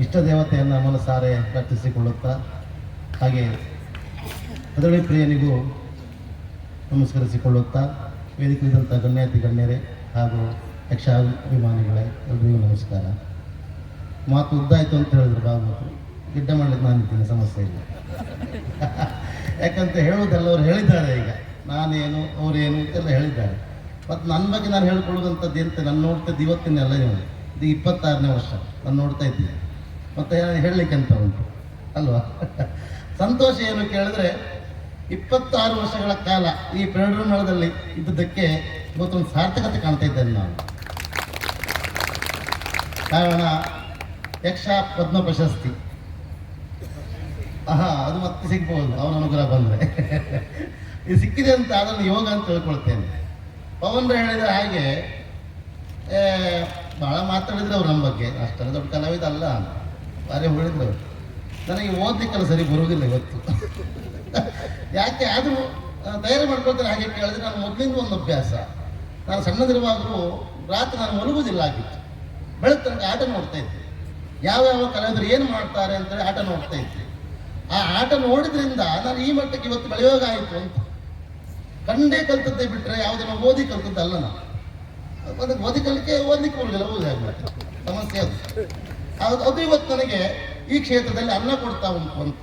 ಇಷ್ಟ ದೇವತೆಯನ್ನು ಮನಸಾರೆ ಪ್ರಾರ್ಥಿಸಿಕೊಳ್ಳುತ್ತಾ ಹಾಗೆ ಅದರಲ್ಲಿ ಪ್ರಿಯನಿಗೂ ನಮಸ್ಕರಿಸಿಕೊಳ್ಳುತ್ತಾ ವೇದಿಕೆಯಿದ್ದಂಥ ಗಣ್ಯಾತಿ ಗಣ್ಯರೇ ಹಾಗೂ ಯಕ್ಷಾಭಿಮಾನಿಗಳೇ, ಎಲ್ರಿಗೂ ನಮಸ್ಕಾರ. ಮಾತು ಉದ್ದಾಯಿತು ಅಂತ ಹೇಳಿದ್ರು ಭಾಗವತರು ಗಿಡ್ಡ ಮಾಡಲಿಕ್ಕೆ ನಾನು ಇದ್ದೀನಿ ಸಮಸ್ಯೆ ಇಲ್ಲ. ಯಾಕಂತ ಹೇಳುವುದೆಲ್ಲ, ಅವ್ರು ಹೇಳಿದ್ದಾರೆ ಈಗ. ನಾನೇನು, ಅವರೇನು ಅಂತೆಲ್ಲ ಹೇಳಿದ್ದಾರೆ. ಮತ್ತು ನನ್ನ ಬಗ್ಗೆ ನಾನು ಹೇಳ್ಕೊಳ್ಳೋದಂಥದ್ದು ಎಂತ? ನಾನು ನೋಡ್ತಿದ್ದು ಇವತ್ತಿನೆಲ್ಲ ನೀವು ಇದು ಇಪ್ಪತ್ತಾರನೇ ವರ್ಷ. ನಾನು ನೋಡ್ತಾ ಇದ್ದೀನಿ. ಮತ್ತು ಹೇಳಲಿಕ್ಕೆ ಅಂತ ಉಂಟು. ಅಲ್ವಾ? ಸಂತೋಷ ಏನು ಕೇಳಿದ್ರೆ ಇಪ್ಪತ್ತಾರು ವರ್ಷಗಳ ಕಾಲ ಈ ಮೇಳದಲ್ಲಿ ಇವತ್ತು ಇವತ್ತೊಂದು ಸಾರ್ಥಕತೆ ಕಾಣ್ತಾ ಇದ್ದೇನೆ ನಾನು. ಕಾರಣ ಯಕ್ಷ ಪದ್ಮ ಪ್ರಶಸ್ತಿ. ಆಹಾ, ಅದು ಮತ್ತೆ ಸಿಗ್ಬೋದು. ಅವನ ಅನುಗ್ರಹ ಬಂದರೆ. ಇದು ಸಿಕ್ಕಿದೆ ಅಂತ, ಅದನ್ನು ಯೋಗ ಅಂತ ತಿಳ್ಕೊಳ್ತೇನೆ. ಪವನ್ ಹೇಳಿದ ಹಾಗೆ ಬಹಳ ಮಾತಾಡಿದ್ರು ಅವ್ರು ನಮ್ಮ ಬಗ್ಗೆ. ಅಷ್ಟೆಲ್ಲ ದೊಡ್ಡ ಕಲಾವಿದ ಅಲ್ಲ. ಬಾರಿ ಹೊಳಿದ್ರು. ನನಗೆ ಓದ್ಲಿಕ್ಕೆಲ್ಲ ಸರಿ ಬರುವುದಿಲ್ಲ ಇವತ್ತು. ಯಾಕೆ ಆದರೂ ತಯಾರಿ ಮಾಡ್ಕೊಳ್ತಾರೆ ಹಾಗೆ ಕೇಳಿದ್ರೆ ನಾನು ಮೊದಲಿಂದ ಒಂದು ಅಭ್ಯಾಸ. ನಾನು ಸಣ್ಣದಿರುವಾಗಲೂ ರಾತ್ರಿ ನಾನು ಮಲಗುವುದಿಲ್ಲ ಆಗಿತ್ತು ಬೆಳಗ್ಗೆ ತನಕ ಆಟ ನೋಡ್ತಾ ಇದ್ದೆ. ಯಾವ ಯಾವ ಕಲಾವಿದರು ಏನು ಮಾಡ್ತಾರೆ ಅಂತೇಳಿ ಆಟ ನೋಡ್ತಾ ಇದ್ದೆ. ಆ ಆಟ ನೋಡಿದ್ರಿಂದ ನಾನು ಈ ಮಟ್ಟಕ್ಕೆ ಇವತ್ತು ಬೆಳೆಯೋಗಾಯಿತು ಅಂತ. ಕಂಡೇ ಕಲ್ತದ್ದೇ ಬಿಟ್ಟರೆ ಯಾವುದನ್ನು ಓದಿ ಕಲ್ತದ್ದಲ್ಲ ನಾನು. ಅದಕ್ಕೆ ಓದಿ ಕಲಿಕೆ, ಓದಲಿಕ್ಕೆ ಹೋಗಲಿಲ್ಲ ಓದಿ ಆಗ್ಬಿಡುತ್ತೆ ಸಮಸ್ಯೆ ಅದು. ಅದು ಅದು ಇವತ್ತು ನನಗೆ ಈ ಕ್ಷೇತ್ರದಲ್ಲಿ ಅನ್ನ ಕೊಡ್ತಾ ಉಂಟು ಅಂತ.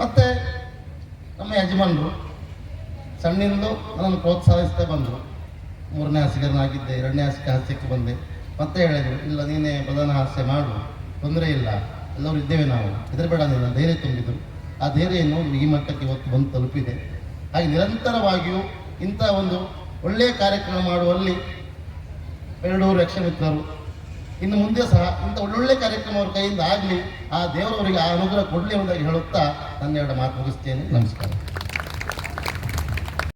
ಮತ್ತೆ ನಮ್ಮ ಯಜಮಾನರು ಸಣ್ಣಿಂದು ನನ್ನನ್ನು ಪ್ರೋತ್ಸಾಹಿಸ್ತಾ ಬಂದರು. ಮೂರನೇ ಹಾಸಿಗೆನಾಗಿದ್ದೆ ಎರಡನೇ ಹಾಸಿಗೆ ಹಾಸ್ಯಕ್ಕೆ ಬಂದೆ. ಮತ್ತೆ ಹೇಳಿದರು, ಇಲ್ಲ, ನೀನೇ ಪ್ರಧಾನ ಹಾಸ್ಯ ಮಾಡು, ತೊಂದರೆ ಇಲ್ಲ, ಎಲ್ಲರೂ ಇದ್ದೇವೆ ನಾವು. ಹೆದರಬೇಡ, ನೀನು ಧೈರ್ಯ ತುಂಬಿದರು. ಆ ಧೈರ್ಯ ಏನು ಈ ಮಟ್ಟಕ್ಕೆ ಇವತ್ತು ಬಂದು ತಲುಪಿದೆ. ಹಾಗೆ ನಿರಂತರವಾಗಿಯೂ ಇಂಥ ಒಂದು ಒಳ್ಳೆಯ ಕಾರ್ಯಕ್ರಮ ಮಾಡುವಲ್ಲಿ ಎರಡೂರು ಯಕ್ಷಮಿತ್ರರು ಇನ್ನು ಮುಂದೆ ಸಹ ಇಂಥ ಒಳ್ಳೊಳ್ಳೆ ಕಾರ್ಯಕ್ರಮ ಅವ್ರ ಕೈಯಿಂದ ಆಗಲಿ, ಆ ದೇವರವರಿಗೆ ಆ ಅನುಗ್ರಹ ಕೊಡಲಿ ಅಂತ ಹೇಳುತ್ತಾ ನನ್ನ ಎರಡು ಮಾತು ಮುಗಿಸ್ತೇನೆ. ನಮಸ್ಕಾರ.